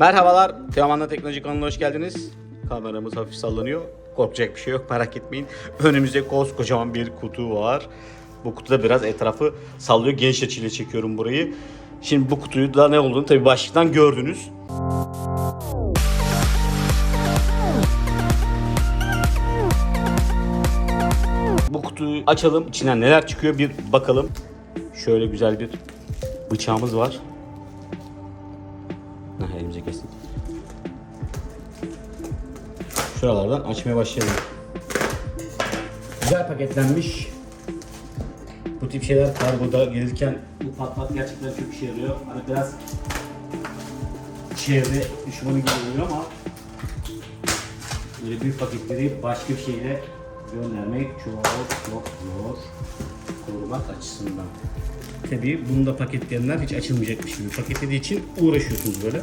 Merhabalar, Teoman'la Teknoloji kanalına hoş geldiniz. Kameramız hafif sallanıyor. Korkacak bir şey yok, merak etmeyin. Önümüzde koskocaman bir kutu var. Bu kutuda biraz etrafı sallıyor. Geniş açıyla çekiyorum burayı. Şimdi bu kutuyu da ne olduğunu tabii başlıktan gördünüz. Bu kutuyu açalım. İçinden neler çıkıyor bir bakalım. Şöyle güzel bir bıçağımız var. Şuralardan açmaya başlayalım. Güzel paketlenmiş. Bu tip şeyler kargoda gelirken bu pat pat gerçekten çok işe yarıyor. Hani biraz çevre düşmanı gibi oluyor ama böyle büyük paketleri başka bir şeyle göndermek çok çok zor korumak açısından. Tabii bunu da paketleyenler hiç açılmayacakmış gibi paketlediği için uğraşıyorsunuz böyle.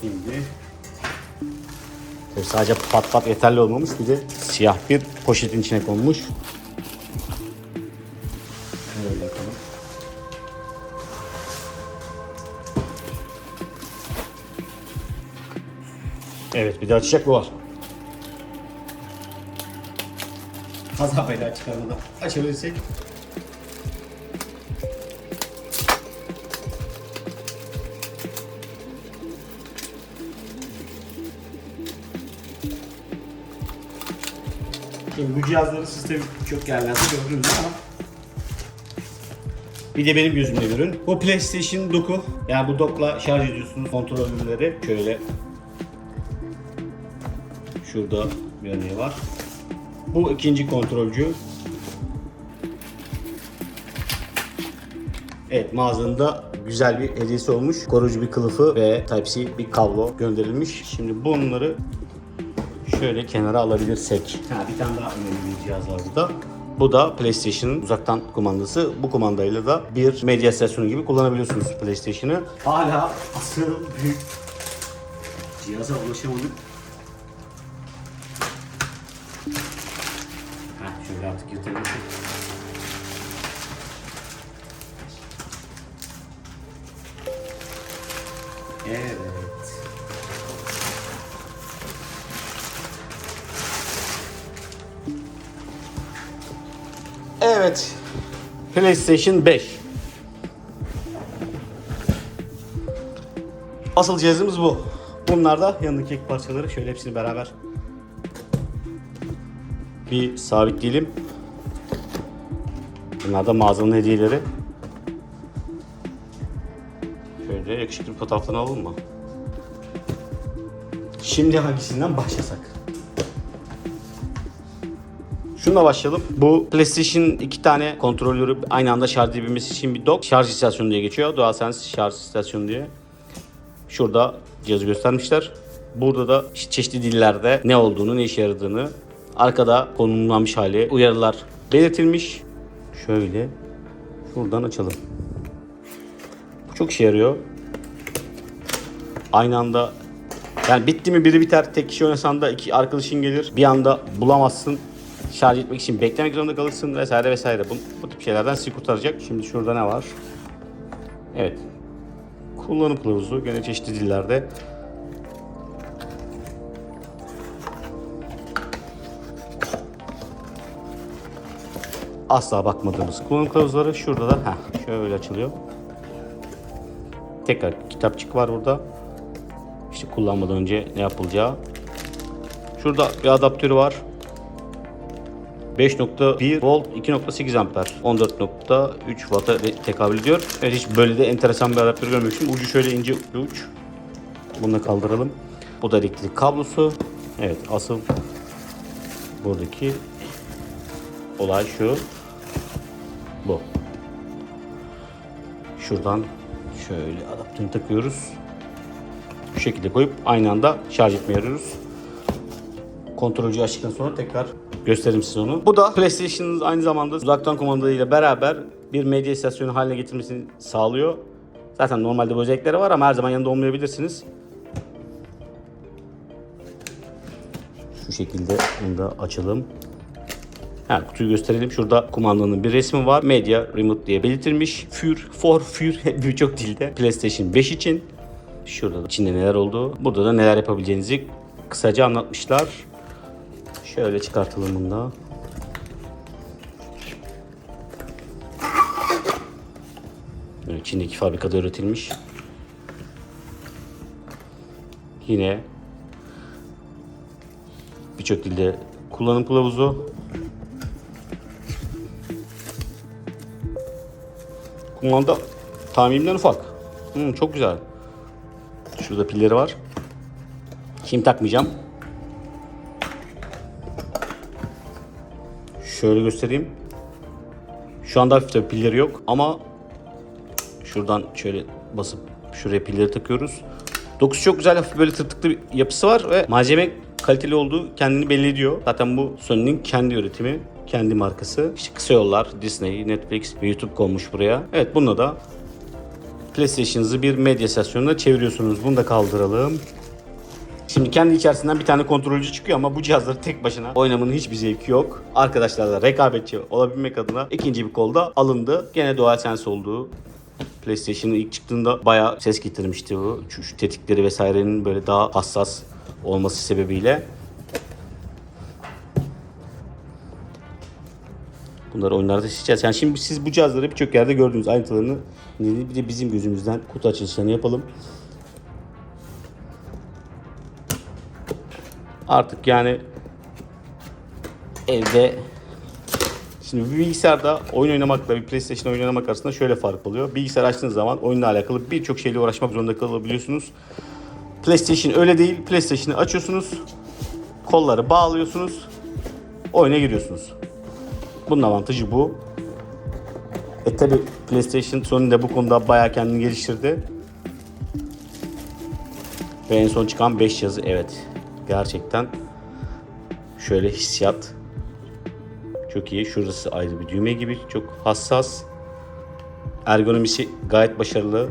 Şimdi Tabii sadece pat pat yeterli olmamış bir de siyah bir poşetin içine konmuş. Yapalım. Evet bir de açacak bu var. Kaza bela çıkarmadan açabilirsek. Şimdi bu cihazların sistemi çok yerlerde gördünüz ama bir de benim gözümle görün. Bu PlayStation doku. Yani bu dokla şarj ediyorsunuz kontrolörleri. Şöyle Şurada bir örneği var. Bu ikinci kontrolcü. Evet mağazında güzel bir hediyesi olmuş. Koruyucu bir kılıfı ve Type-C bir kablo gönderilmiş. Şimdi bunları şöyle kenara alabilirsek. Ha, bir tane daha önemli bir cihaz var burada. Bu da PlayStation'ın uzaktan kumandası. Bu kumandayla da bir medya istasyonu gibi kullanabiliyorsunuz PlayStation'ı. Hala asıl büyük cihaza ulaşamadık. Heh, şöyle artık yırtabilirsin. Evet. Evet. PlayStation 5. Asıl cihazımız bu. Bunlar da yanındaki ek parçaları şöyle hepsini beraber bir sabitleyelim. Bunlar da mağazanın hediyeleri. Şöyle yakışıklı bir fotoğraflarını alalım mı? Şimdi hangisinden başlasak? Şununla başlayalım. Bu PlayStation iki tane kontrolörü aynı anda şarj edebilmesi için bir dock. Şarj istasyonu diye geçiyor. DualSense şarj istasyonu diye. Şurada cihazı göstermişler. Burada da çeşitli dillerde ne olduğunu, ne işe yaradığını, arkada konumlanmış hali, uyarılar belirtilmiş. Şöyle şuradan açalım. Bu çok işe yarıyor. Aynı anda yani bitti mi biri biter. Tek kişi oynasan da iki arkadaşın gelir. Bir anda bulamazsın. Şarj etmek için beklemek zorunda kalırsın vesaire vesaire. Bu, bu tip şeylerden sizi kurtaracak. Şimdi şurada ne var? Evet. Kullanım kılavuzu gene çeşitli dillerde. Asla bakmadığımız kullanım kılavuzları şurada da heh, şöyle açılıyor. Tekrar kitapçık var burada. İşte kullanmadan önce ne yapılacağı. Şurada bir adaptörü var. 5.1 volt 2.8 amper 14.3 watt'a tekabül ediyor. Evet hiç böyle de enteresan bir adaptör görmemiştim. Ucu şöyle ince bir uç. Bunu da kaldıralım. Bu da elektrik kablosu. Evet asıl buradaki olay şu. Bu. Şuradan şöyle adaptörünü takıyoruz. Bu şekilde koyup aynı anda şarj etmeye yarıyoruz. Kontrolcüyü açtıktan sonra tekrar göstereyim size onu. Bu da PlayStation'ın aynı zamanda uzaktan kumandayla beraber bir medya istasyonu haline getirmesini sağlıyor. Zaten normalde bu özellikleri var ama her zaman yanında olmayabilirsiniz. Şu şekilde bunu da açalım. Ha, kutuyu gösterelim. Şurada kumandanın bir resmi var. Media Remote diye belirtilmiş. Für, for, für birçok dilde. PlayStation 5 için. Şurada da içinde neler olduğu. Burada da neler yapabileceğinizi kısaca anlatmışlar. Şöyle çıkartalım bunu da. Evet, Çin'deki fabrikada üretilmiş. Yine birçok dilde kullanım kılavuzu. Kumanda tahminimden ufak. Hmm, çok güzel. Şurada pilleri var. Şimdi takmayacağım. Şöyle göstereyim. Şu anda hafif tabii pilleri yok ama şuradan şöyle basıp şuraya pilleri takıyoruz. Dokusu çok güzel hafif böyle tırtıklı bir yapısı var ve malzeme kaliteli olduğu kendini belli ediyor. Zaten bu Sony'nin kendi üretimi, kendi markası. İşte kısa yollar, Disney, Netflix ve YouTube konmuş buraya. Evet bununla da PlayStation'ınızı bir medya istasyonuna çeviriyorsunuz. Bunu da kaldıralım. Şimdi kendi içerisinden bir tane kontrolcü çıkıyor ama bu cihazları tek başına oynamanın hiçbir zevki yok. Arkadaşlarla rekabetçi olabilmek adına ikinci bir kolda alındı. Gene DualSense olduğu PlayStation'ın ilk çıktığında bayağı ses getirmişti bu. Şu, şu tetikleri vesairenin böyle daha hassas olması sebebiyle. Bunları oyunlarda seçeceğiz. Yani şimdi siz bu cihazları birçok yerde gördüğünüz ayrıntılarını bir de bizim gözümüzden kutu açılışlarını yapalım. Artık yani evde Şimdi bir bilgisayarda oyun oynamakla bir PlayStation oynamak arasında şöyle fark oluyor. Bilgisayar açtığınız zaman oyunla alakalı birçok şeyle uğraşmak zorunda kalabiliyorsunuz. PlayStation öyle değil. PlayStation'ı açıyorsunuz. Kolları bağlıyorsunuz. Oyuna giriyorsunuz. Bunun avantajı bu. E tabi PlayStation Sony de bu konuda bayağı kendini geliştirdi. Ve en son çıkan 5 yazı evet. Gerçekten şöyle hissiyat çok iyi. Şurası ayrı bir düğme gibi. Çok hassas. Ergonomisi gayet başarılı.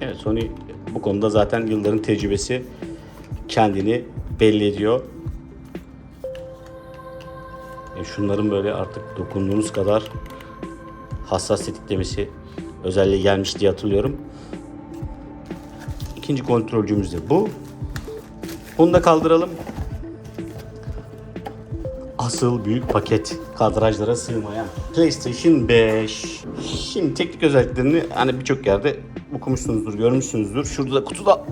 Evet Sony bu konuda zaten yılların tecrübesi kendini belli ediyor. E, şunların böyle artık dokunduğunuz kadar hassas tetiklemesi özelliği gelmiş diye hatırlıyorum. İkinci kontrolcümüz de bu. Bunu da kaldıralım. Asıl büyük paket kadrajlara sığmayan PlayStation 5. Şimdi teknik özelliklerini hani birçok yerde okumuşsunuzdur, görmüşsünüzdür. Şurada da kutuda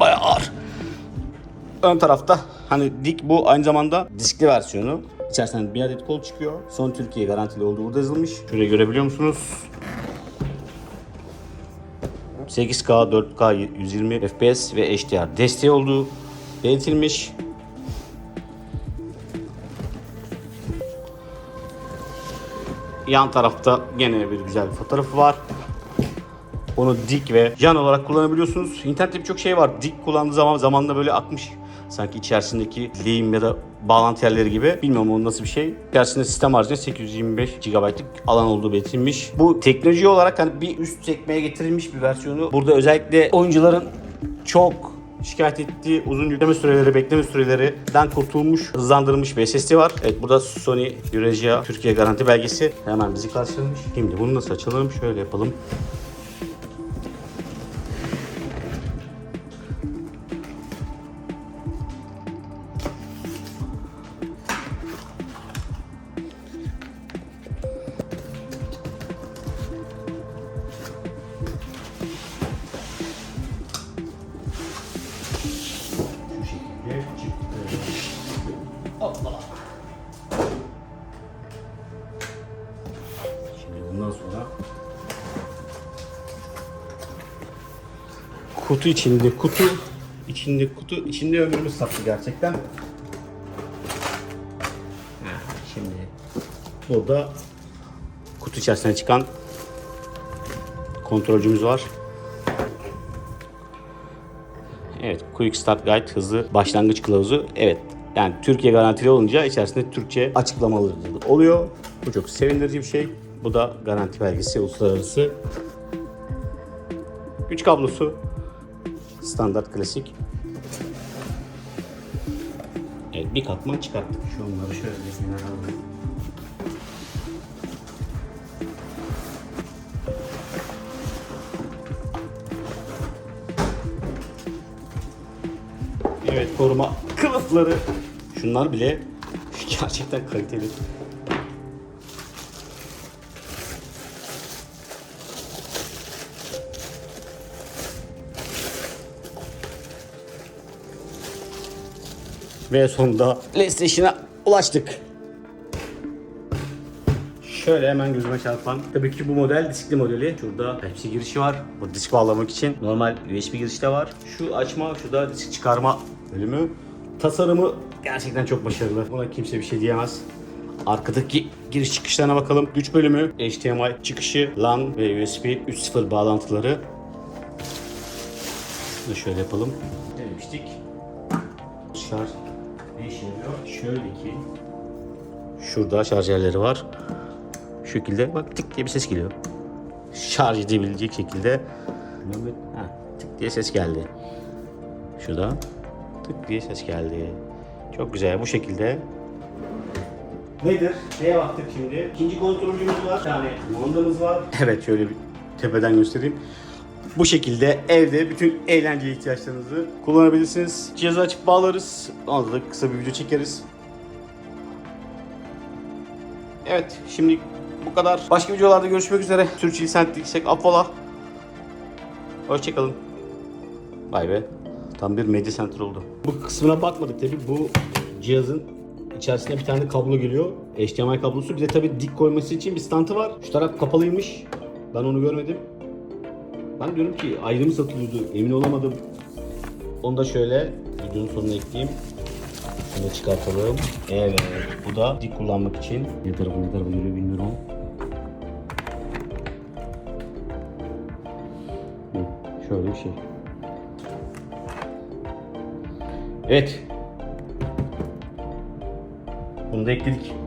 bayağı ağır. Ön tarafta hani dik bu aynı zamanda diskli versiyonu. İçerisinden bir adet kol çıkıyor. Son Türkiye garantili olduğu burada yazılmış. Şurayı görebiliyor musunuz? 8K, 4K, 120 FPS ve HDR desteği olduğu belirtilmiş. Yan tarafta gene bir güzel bir fotoğrafı var. Onu dik ve yan olarak kullanabiliyorsunuz. İnternette birçok şey var. Dik kullandığı zaman zamanla böyle akmış. Sanki içerisindeki lehim ya da bağlantı yerleri gibi. Bilmiyorum o nasıl bir şey. İçerisinde sistem haricinde 825 GB'lık alan olduğu belirtilmiş. Bu teknoloji olarak hani bir üst sekmeye getirilmiş bir versiyonu. Burada özellikle oyuncuların çok şikayet ettiği uzun yükleme süreleri, bekleme sürelerinden kurtulmuş, hızlandırılmış bir SSD var. Evet burada Sony Eurasia Türkiye garanti belgesi hemen bizi karşılamış. Şimdi bunu nasıl açalım? Şöyle yapalım. Kutu içinde kutu içinde kutu, içinde ömrümüz saklı gerçekten. Şimdi burada kutu içerisinden çıkan kontrolcümüz var. Evet, Quick Start Guide hızlı başlangıç kılavuzu. Evet, yani Türkiye garantili olunca içerisinde Türkçe açıklamaları oluyor. Bu çok sevindirici bir şey. Bu da garanti belgesi uluslararası. Güç kablosu. Standart klasik. Evet, bir katman çıkarttık. Şu onları şöyle kenara alalım. Evet koruma kılıfları. Şunlar bile gerçekten kaliteli. Ve sonunda PlayStation'a ulaştık. Şöyle hemen gözüme çarpan. Tabii ki bu model diskli modeli. Şurada Type-C girişi var. Bu disk bağlamak için. Normal USB girişi de var. Şu açma, şu da disk çıkarma bölümü. Tasarımı gerçekten çok başarılı. Buna kimse bir şey diyemez. Arkadaki giriş çıkışlarına bakalım. Güç bölümü, HDMI çıkışı, LAN ve USB 3.0 bağlantıları. Şunu şöyle yapalım. Ne demiştik? Şarj? Şöyle ki Şurada şarjerleri var. Şu şekilde bak tık diye bir ses geliyor. Şarj edebilecek şekilde. Ha, tık diye ses geldi. Şurada tık diye ses geldi. Çok güzel bu şekilde. Nedir? Şeye baktık şimdi. İkinci kontrolümüz var. Tane kumandamız var. Evet şöyle bir tepeden göstereyim. Bu şekilde evde bütün eğlenceli ihtiyaçlarınızı kullanabilirsiniz. Cihazı açıp bağlarız. Onda da kısa bir video çekeriz. Evet şimdi bu kadar. Başka videolarda görüşmek üzere. Türkçe lisensliysek affola. Hoşçakalın. Vay be. Tam bir medya center oldu. Bu kısmına bakmadık tabi. Bu cihazın içerisinde bir tane kablo geliyor. HDMI kablosu. Bir de tabi dik koyması için bir stantı var. Şu taraf kapalıymış. Ben onu görmedim. Ben diyorum ki ayrı mı satılıyordu? Emin olamadım. Onu da şöyle videonun sonuna ekleyeyim. Şunu çıkartalım. Evet. Bu da dik kullanmak için. Ne tarafa ne tarafa yürüyor bilmiyorum. Şöyle bir şey. Evet. Bunu da ekledik.